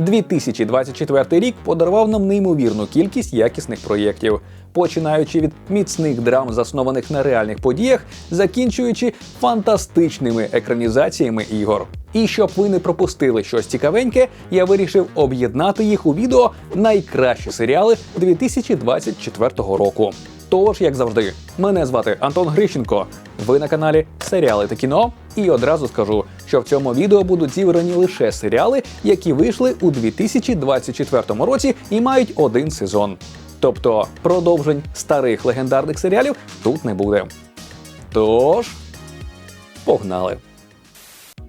2024 рік подарував нам неймовірну кількість якісних проєктів, починаючи від міцних драм, заснованих на реальних подіях, закінчуючи фантастичними екранізаціями ігор. І щоб ви не пропустили щось цікавеньке, я вирішив об'єднати їх у відео найкращі серіали 2024 року. Тож, як завжди, мене звати Антон Грищенко. Ви на каналі Серіали та кіно. І одразу скажу, що в цьому відео будуть зібрані лише серіали, які вийшли у 2024 році і мають один сезон. Тобто продовжень старих легендарних серіалів тут не буде. Тож, погнали!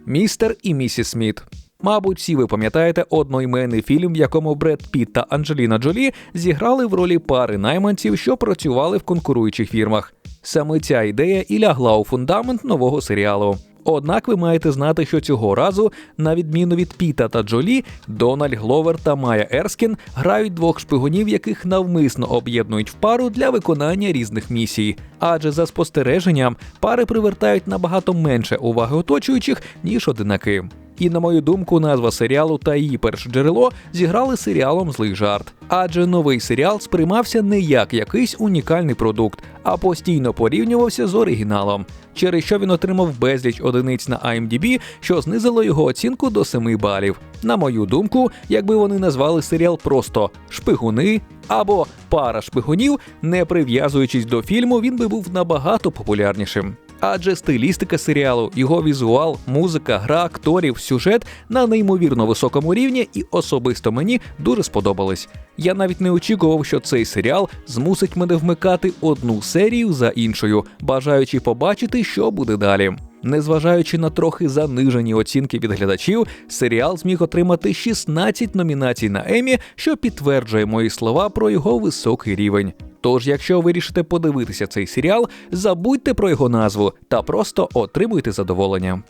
Містер і місіс Сміт. Мабуть, всі ви пам'ятаєте одноіменний фільм, в якому Бред Піт та Анджеліна Джолі зіграли в ролі пари найманців, що працювали в конкуруючих фірмах. Саме ця ідея і лягла у фундамент нового серіалу. Однак ви маєте знати, що цього разу, на відміну від Піта та Джолі, Дональд Гловер та Майя Ерскін грають двох шпигунів, яких навмисно об'єднують в пару для виконання різних місій. Адже за спостереженням пари привертають набагато менше уваги оточуючих, ніж одинаки. І на мою думку, назва серіалу та її перше джерело зіграли серіалом злий жарт. Адже новий серіал сприймався не як якийсь унікальний продукт, а постійно порівнювався з оригіналом, через що він отримав безліч одиниць на IMDb, що знизило його оцінку до 7 балів. На мою думку, якби вони назвали серіал просто шпигуни або пара шпигунів, не прив'язуючись до фільму, він би був набагато популярнішим. Адже стилістика серіалу, його візуал, музика, гра акторів, сюжет на неймовірно високому рівні, і особисто мені дуже сподобались. Я навіть не очікував, що цей серіал змусить мене вмикати одну серію за іншою, бажаючи побачити, що буде далі. Незважаючи на трохи занижені оцінки від глядачів, серіал зміг отримати 16 номінацій на Емі, що підтверджує мої слова про його високий рівень. Тож, якщо вирішите подивитися цей серіал, забудьте про його назву та просто отримуйте задоволення.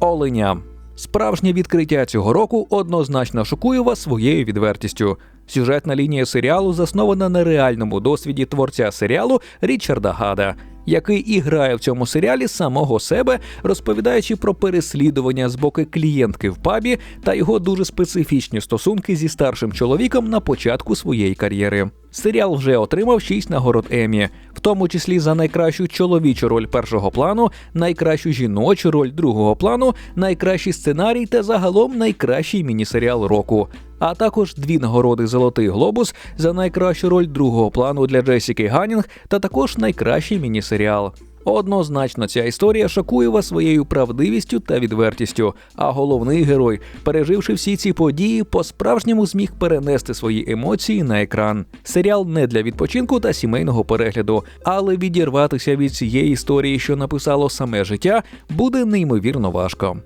Оленя. Справжнє відкриття цього року однозначно шокує вас своєю відвертістю. Сюжетна лінія серіалу заснована на реальному досвіді творця серіалу Річарда Гада, який і грає в цьому серіалі самого себе, розповідаючи про переслідування з боку клієнтки в пабі та його дуже специфічні стосунки зі старшим чоловіком на початку своєї кар'єри. Серіал вже отримав 6 нагород Емі, в тому числі за найкращу чоловічу роль першого плану, найкращу жіночу роль другого плану, найкращий сценарій та загалом найкращий міні-серіал року. А також дві нагороди Золотий глобус за найкращу роль другого плану для Джесіки Ганінг та також найкращий міні-серіал. Однозначно, ця історія шокує вас своєю правдивістю та відвертістю. А головний герой, переживши всі ці події, по-справжньому зміг перенести свої емоції на екран. Серіал не для відпочинку та сімейного перегляду, але відірватися від цієї історії, що написало саме життя, буде неймовірно важко.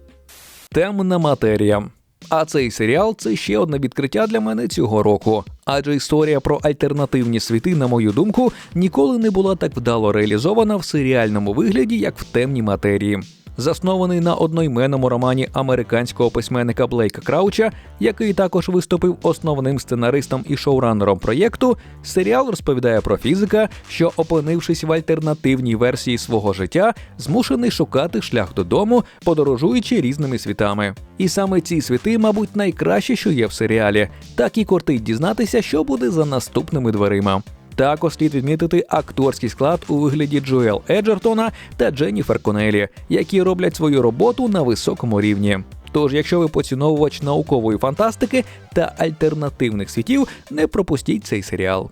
Темна матерія. А цей серіал це ще одне відкриття для мене цього року. Адже історія про альтернативні світи, на мою думку, ніколи не була так вдало реалізована в серіальному вигляді, як в темній матерії. Заснований на одноіменному романі американського письменника Блейка Крауча, який також виступив основним сценаристом і шоуранером проєкту, серіал розповідає про фізика, що, опинившись в альтернативній версії свого життя, змушений шукати шлях додому, подорожуючи різними світами. І саме ці світи, мабуть, найкраще, що є в серіалі, так і кортить дізнатися, що буде за наступними дверима. Також слід відмітити акторський склад у вигляді Джоел Еджертона та Дженніфер Конелі, які роблять свою роботу на високому рівні. Тож, якщо ви поціновувач наукової фантастики та альтернативних світів, не пропустіть цей серіал.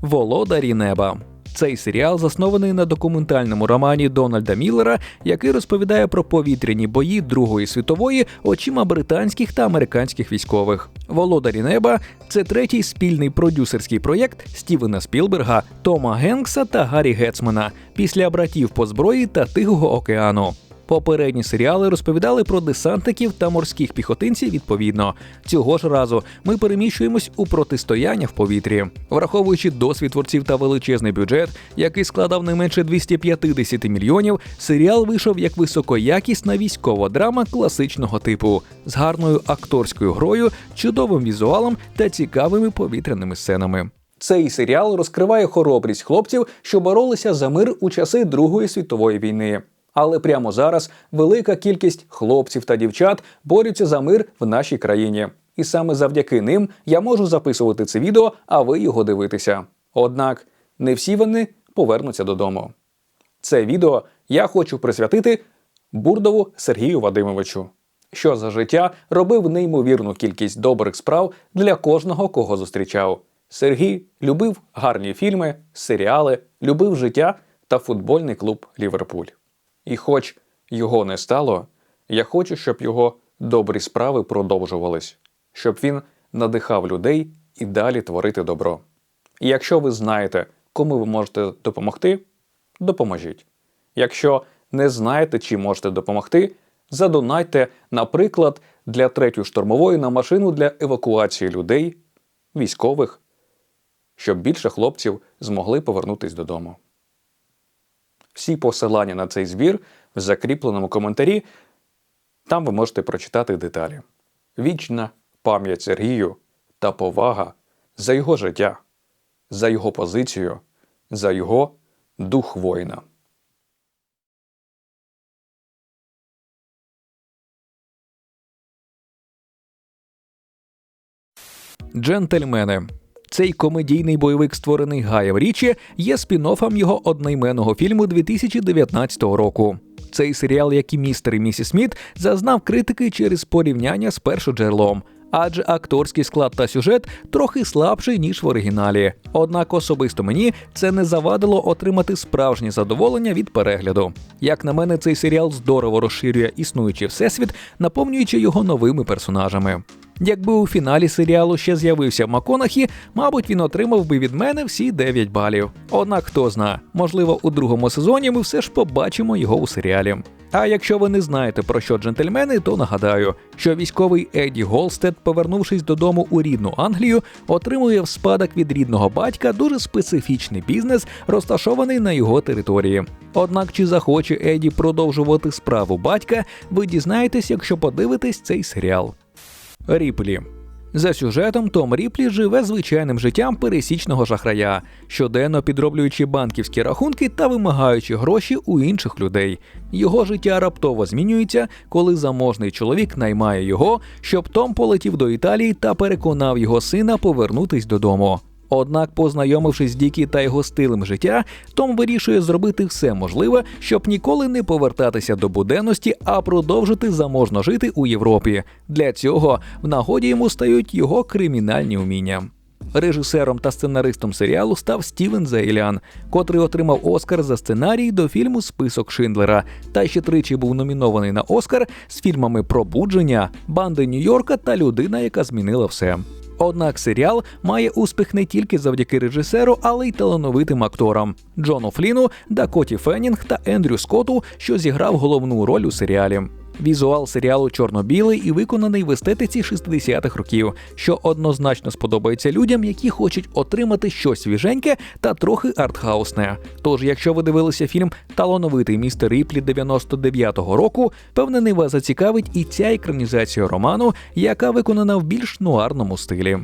Володарі неба. Цей серіал заснований на документальному романі Дональда Міллера, який розповідає про повітряні бої Другої світової очима британських та американських військових. Володарі неба це третій спільний продюсерський проєкт Стівена Спілберга, Тома Генкса та Гаррі Гетцмана після братів по зброї та Тихого океану. Попередні серіали розповідали про десантників та морських піхотинців відповідно. Цього ж разу ми переміщуємось у протистояння в повітрі, враховуючи досвід творців та величезний бюджет, який складав не менше 250 мільйонів. Серіал вийшов як високоякісна військова драма класичного типу з гарною акторською грою, чудовим візуалом та цікавими повітряними сценами. Цей серіал розкриває хоробрість хлопців, що боролися за мир у часи Другої світової війни. Але прямо зараз велика кількість хлопців та дівчат борються за мир в нашій країні. і саме завдяки ним я можу записувати це відео, а ви його дивитеся. Однак не всі вони повернуться додому. Це відео я хочу присвятити Бурдову Сергію Вадимовичу, що за життя робив неймовірну кількість добрих справ для кожного, кого зустрічав. Сергій любив гарні фільми, серіали, любив життя та футбольний клуб Ліверпуль. І хоч його не стало, я хочу, щоб його добрі справи продовжувались, щоб він надихав людей і далі творити добро. І якщо ви знаєте, кому ви можете допомогти, допоможіть. Якщо не знаєте, чи можете допомогти, задонайте, наприклад, для третьої штурмової на машину для евакуації людей, військових, щоб більше хлопців змогли повернутися додому. Всі посилання на цей збір в закріпленому коментарі. Там ви можете прочитати деталі. Вічна пам'ять Сергію та повага за його життя, за його позицію, за його дух воїна. Джентльмени. Цей комедійний бойовик, створений Гаєм Річі, є спін-оффом його одноіменного фільму 2019 року. Цей серіал, як і містер і місіс Сміт, зазнав критики через порівняння з першоджерелом. Адже акторський склад та сюжет трохи слабший ніж в оригіналі. Однак особисто мені це не завадило отримати справжнє задоволення від перегляду. Як на мене, цей серіал здорово розширює існуючий всесвіт, наповнюючи його новими персонажами. Якби у фіналі серіалу ще з'явився Маконахі, мабуть, він отримав би від мене всі 9 балів. Однак хто зна, можливо, у другому сезоні ми все ж побачимо його у серіалі. А якщо ви не знаєте про що джентльмени, то нагадаю, що військовий Еді Голстед, повернувшись додому у рідну Англію, отримує в спадок від рідного батька дуже специфічний бізнес, розташований на його території. Однак, чи захоче Еді продовжувати справу батька, ви дізнаєтесь, якщо подивитесь цей серіал. Ріплі. За сюжетом Том Ріплі живе звичайним життям пересічного шахрая, щоденно підроблюючи банківські рахунки та вимагаючи гроші у інших людей. Його життя раптово змінюється, коли заможний чоловік наймає його, щоб Том полетів до Італії та переконав його сина повернутись додому. Однак, познайомившись з Дікі та його стилем життя, Том вирішує зробити все можливе, щоб ніколи не повертатися до буденності, а продовжити заможно жити у Європі. Для цього в нагоді йому стають його кримінальні вміння. Режисером та сценаристом серіалу став Стівен Зейлян, котрий отримав Оскар за сценарій до фільму Список Шиндлера та ще тричі був номінований на Оскар з фільмами Пробудження, Банди Нью-Йорка та Людина, яка змінила все. Однак серіал має успіх не тільки завдяки режисеру, але й талановитим акторам Джону Фліну, Дакоті Феннінг та Ендрю Скотту, що зіграв головну роль у серіалі. Візуал серіалу чорно-білий і виконаний в естетиці 60-х років, що однозначно сподобається людям, які хочуть отримати щось свіженьке та трохи артхаусне. Тож, якщо ви дивилися фільм Талановитий містер Ріплі 99-го року, певнений вас зацікавить і ця екранізація роману, яка виконана в більш нуарному стилі.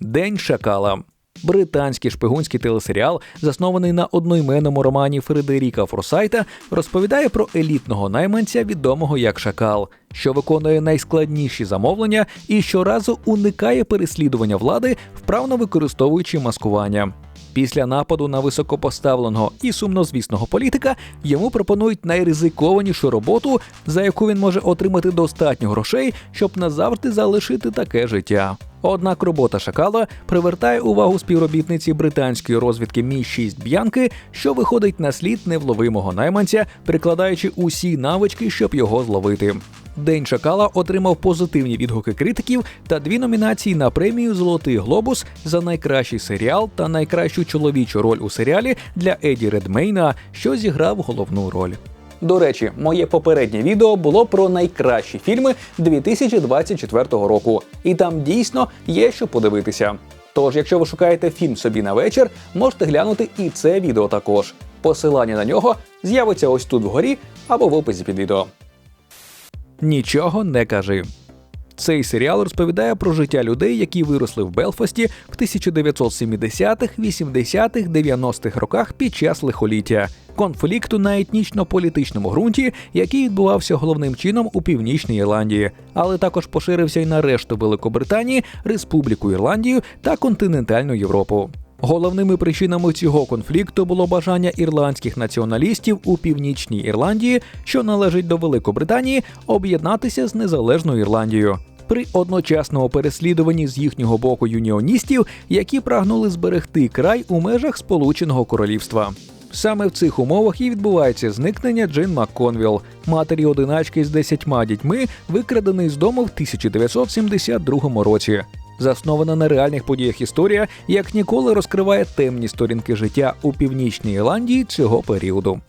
День Шакала британський шпигунський телесеріал, заснований на одноіменному романі Фредеріка Форсайта, розповідає про елітного найманця, відомого як Шакал, що виконує найскладніші замовлення і щоразу уникає переслідування влади, вправно використовуючи маскування. Після нападу на високопоставленого і сумнозвісного політика йому пропонують найризикованішу роботу, за яку він може отримати достатньо грошей, щоб назавжди залишити таке життя. Однак робота шакала привертає увагу співробітниці британської розвідки Мі 6 Б'янки, що виходить на слід невловимого найманця, прикладаючи усі навички, щоб його зловити. День Шакала отримав позитивні відгуки критиків та дві номінації на премію Золотий Глобус за найкращий серіал та найкращу чоловічу роль у серіалі для Еді Редмейна, що зіграв головну роль. До речі, моє попереднє відео було про найкращі фільми 2024 року, і там дійсно є що подивитися. Тож, якщо ви шукаєте фільм собі на вечір, можете глянути і це відео також. Посилання на нього з'явиться ось тут вгорі або в описі під відео. Нічого не кажи. Цей серіал розповідає про життя людей, які виросли в Белфасті в 1970-х, 80-х, 90-х роках під час лихоліття. конфлікту на етнічно-політичному ґрунті, який відбувався головним чином у північній Ірландії, але також поширився й на решту Великобританії, Республіку Ірландію та континентальну Європу. Головними причинами цього конфлікту було бажання ірландських націоналістів у північній Ірландії, що належить до Великобританії, об'єднатися з незалежною Ірландією. При одночасному переслідуванні з їхнього боку юніоністів, які прагнули зберегти край у межах Сполученого Королівства. Саме в цих умовах і відбувається зникнення Джин МакКонвіл, матері одиначки з десятьма дітьми, викрадений з дому в 1972 році. Заснована на реальних подіях історія, як ніколи розкриває темні сторінки життя у північній Ірландії цього періоду.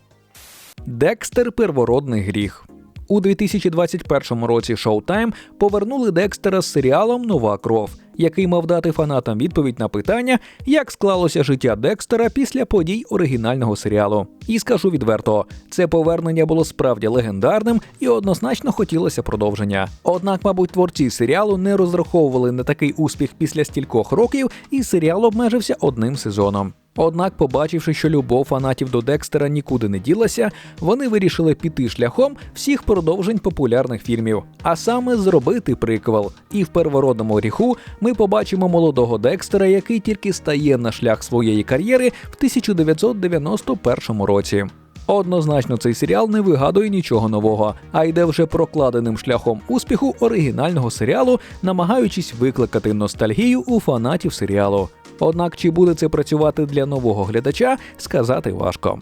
Декстер первородний гріх. У 2021 році Showtime повернули Декстера з серіалом Нова кров, який мав дати фанатам відповідь на питання, як склалося життя Декстера після подій оригінального серіалу. І скажу відверто, це повернення було справді легендарним і однозначно хотілося продовження. Однак, мабуть, творці серіалу не розраховували на такий успіх після стількох років, і серіал обмежився одним сезоном. Однак, побачивши, що любов фанатів до Декстера нікуди не ділася, вони вирішили піти шляхом всіх продовжень популярних фільмів, а саме зробити приквел. І в первородному гріху ми побачимо молодого Декстера, який тільки стає на шлях своєї кар'єри в 1991 році. Однозначно, цей серіал не вигадує нічого нового, а йде вже прокладеним шляхом успіху оригінального серіалу, намагаючись викликати ностальгію у фанатів серіалу. Однак чи буде це працювати для нового глядача, сказати важко.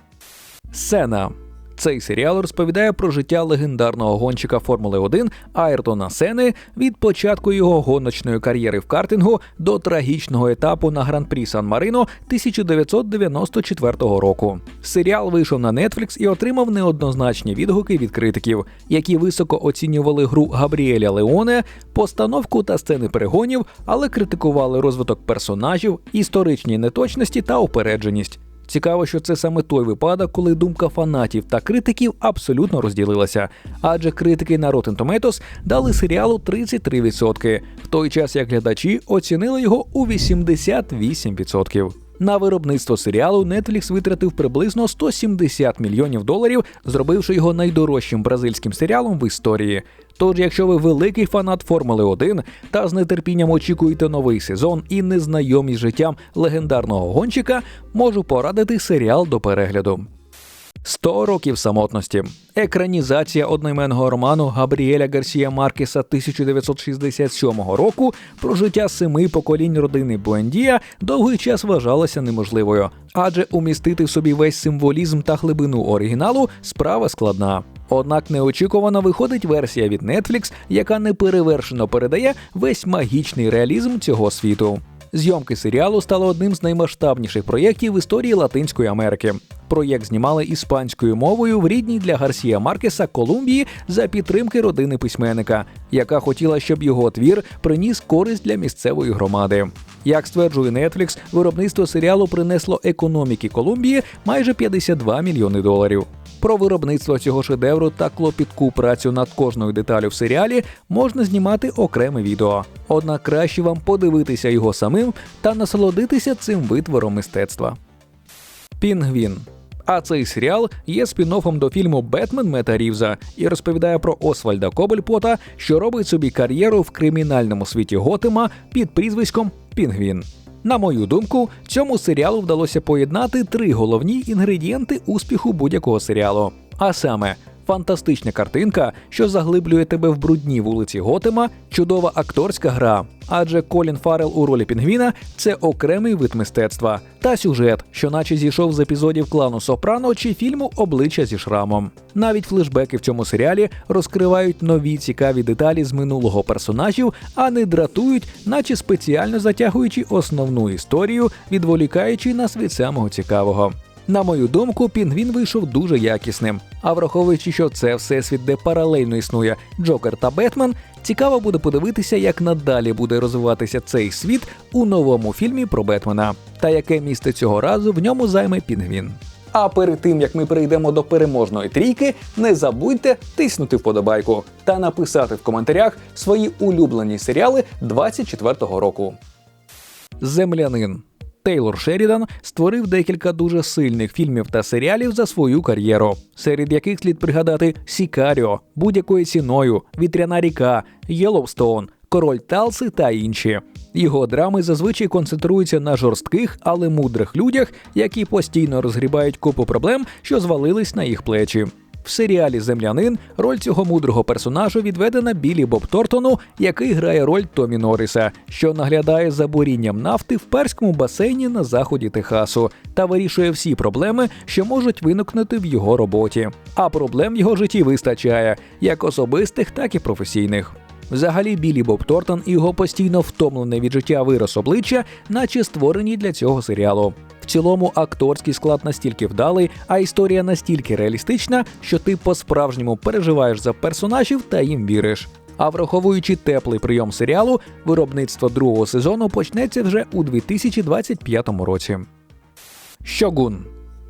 Сцена. Цей серіал розповідає про життя легендарного гонщика Формули 1 Айртона Сени від початку його гоночної кар'єри в картингу до трагічного етапу на гран-прі Сан Марино 1994 року. Серіал вийшов на Netflix і отримав неоднозначні відгуки від критиків, які високо оцінювали гру Габріеля Леоне, постановку та сцени перегонів, але критикували розвиток персонажів, історичні неточності та упередженість. Цікаво, що це саме той випадок, коли думка фанатів та критиків абсолютно розділилася. Адже критики на Rotten Tomatoes дали серіалу 33%, в той час як глядачі оцінили його у 88%. На виробництво серіалу Netflix витратив приблизно 170 мільйонів доларів, зробивши його найдорожчим бразильським серіалом в історії. Тож, якщо ви великий фанат Формули 1 та з нетерпінням очікуєте новий сезон і незнайомі з життям легендарного гонщика, можу порадити серіал до перегляду. 100 років самотності. Екранізація одноіменного роману Габріеля Гарсія Маркеса 1967 року про життя семи поколінь родини Буендія довгий час вважалася неможливою, адже умістити в собі весь символізм та глибину оригіналу справа складна. Однак неочікувано виходить версія від Netflix, яка неперевершено передає весь магічний реалізм цього світу. Зйомки серіалу стали одним з наймасштабніших проєктів в історії Латинської Америки. Проєкт знімали іспанською мовою в рідній для Гарсія Маркеса Колумбії за підтримки родини письменника, яка хотіла, щоб його твір приніс користь для місцевої громади. Як стверджує Netflix, виробництво серіалу принесло економіки Колумбії майже 52 мільйони доларів. Про виробництво цього шедевру та клопітку працю над кожною деталю в серіалі можна знімати окреме відео. Однак краще вам подивитися його самим та насолодитися цим витвором мистецтва. Пінгвін. А цей серіал є спін-оффом до фільму Бетмен Мета Рівза і розповідає про Освальда Кобельпота, що робить собі кар'єру в кримінальному світі Готема під прізвиськом Пінгвін. На мою думку, цьому серіалу вдалося поєднати три головні інгредієнти успіху будь-якого серіалу. А саме фантастична картинка, що заглиблює тебе в брудні вулиці Готема, чудова акторська гра. Адже Колін Фаррел у ролі Пінгвіна це окремий вид мистецтва та сюжет, що наче зійшов з епізодів клану Сопрано чи фільму Обличчя зі шрамом. Навіть флешбеки в цьому серіалі розкривають нові цікаві деталі з минулого персонажів, а не дратують, наче спеціально затягуючи основну історію, відволікаючи нас від самого цікавого. На мою думку, пінгвін вийшов дуже якісним. А враховуючи, що це всесвіт, де паралельно існує Джокер та Бетмен, цікаво буде подивитися, як надалі буде розвиватися цей світ у новому фільмі про Бетмена, та яке місце цього разу в ньому займе пінгвін. А перед тим як ми перейдемо до переможної трійки, не забудьте тиснути вподобайку та написати в коментарях свої улюблені серіали 24-го року. Землянин Тейлор Шерідан створив декілька дуже сильних фільмів та серіалів за свою кар'єру, серед яких слід пригадати Сікаріо, будь-якою ціною, Вітряна ріка, Єловстоун, Король Талси та інші. Його драми зазвичай концентруються на жорстких, але мудрих людях, які постійно розгрібають купу проблем, що звалились на їх плечі. В серіалі Землянин роль цього мудрого персонажа відведена Білі Боб Тортону, який грає роль Томі Норріса, що наглядає за бурінням нафти в перському басейні на заході Техасу та вирішує всі проблеми, що можуть виникнути в його роботі. А проблем в його житті вистачає як особистих, так і професійних. Взагалі, Білі Боб Тортон і його постійно втомлений від життя вираз обличчя, наче створені для цього серіалу. В цілому акторський склад настільки вдалий, а історія настільки реалістична, що ти по-справжньому переживаєш за персонажів та їм віриш. А враховуючи теплий прийом серіалу, виробництво другого сезону почнеться вже у 2025 році. Щогун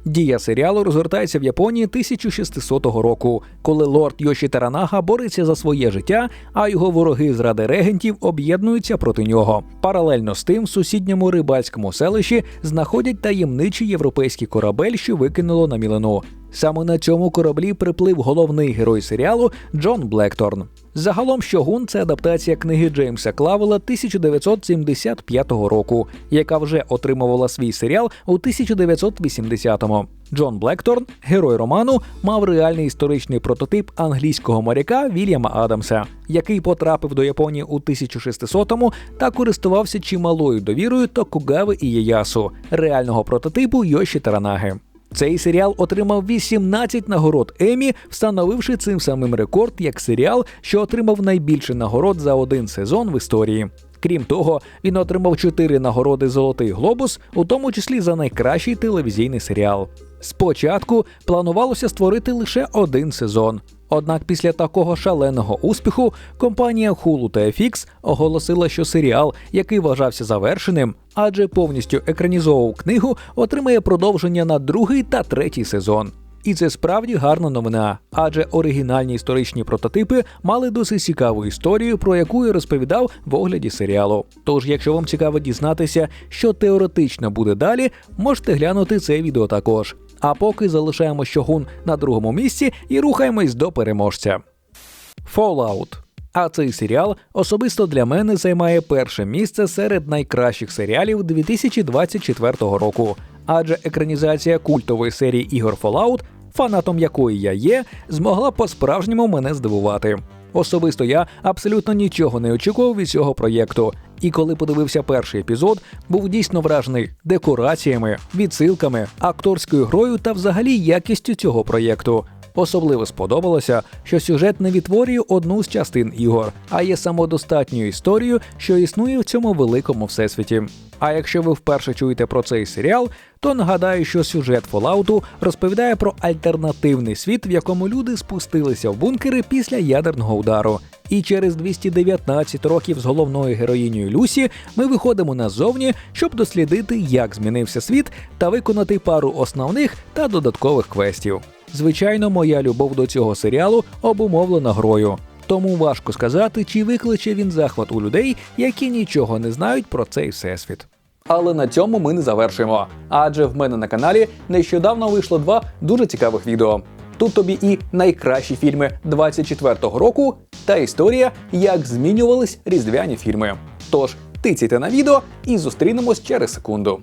Дія серіалу розгортається в Японії 1600 року, коли лорд Йоші Таранага бореться за своє життя, а його вороги з ради регентів об'єднуються проти нього. Паралельно з тим, в сусідньому рибальському селищі знаходять таємничий європейський корабель, що викинуло на мілину. Саме на цьому кораблі приплив головний герой серіалу Джон Блекторн. Загалом Щогун це адаптація книги Джеймса Клавела 1975 року, яка вже отримувала свій серіал у 1980-му. Джон Блекторн, герой роману, мав реальний історичний прототип англійського моряка Вільяма Адамса, який потрапив до Японії у 1600-му та користувався чималою довірою Токугави і Єясу, реального прототипу Йоші Таранаги. Цей серіал отримав 18 нагород Емі, встановивши цим самим рекорд як серіал, що отримав найбільше нагород за один сезон в історії. Крім того, він отримав 4 нагороди Золотий глобус, у тому числі за найкращий телевізійний серіал. Спочатку планувалося створити лише один сезон. Однак після такого шаленого успіху компанія Hulu та FX оголосила, що серіал, який вважався завершеним, адже повністю екранізовував книгу, отримає продовження на другий та третій сезон. І це справді гарна новина, адже оригінальні історичні прототипи мали досить цікаву історію, про яку я розповідав в огляді серіалу. Тож, якщо вам цікаво дізнатися, що теоретично буде далі, можете глянути це відео також. А поки залишаємо щогун на другому місці і рухаємось до переможця. Fallout. А цей серіал особисто для мене займає перше місце серед найкращих серіалів 2024 року, адже екранізація культової серії ігор Fallout, фанатом якої я є, змогла по-справжньому мене здивувати. Особисто я абсолютно нічого не очікував від цього проєкту. І коли подивився перший епізод, був дійсно вражений декораціями, відсилками, акторською грою та взагалі якістю цього проєкту. Особливо сподобалося, що сюжет не відтворює одну з частин ігор, а є самодостатньою історією, що існує в цьому великому всесвіті. А якщо ви вперше чуєте про цей серіал, то нагадаю, що сюжет Fallout розповідає про альтернативний світ, в якому люди спустилися в бункери після ядерного удару. І через 219 років з головною героїнею Люсі ми виходимо назовні, щоб дослідити, як змінився світ, та виконати пару основних та додаткових квестів. Звичайно, моя любов до цього серіалу обумовлена грою. Тому важко сказати, чи викличе він захват у людей, які нічого не знають про цей всесвіт. Але на цьому ми не завершуємо. Адже в мене на каналі нещодавно вийшло два дуже цікавих відео. Тут тобі і найкращі фільми 24-го року, та історія, як змінювались різдвяні фільми. Тож тицяйте на відео і зустрінемось через секунду.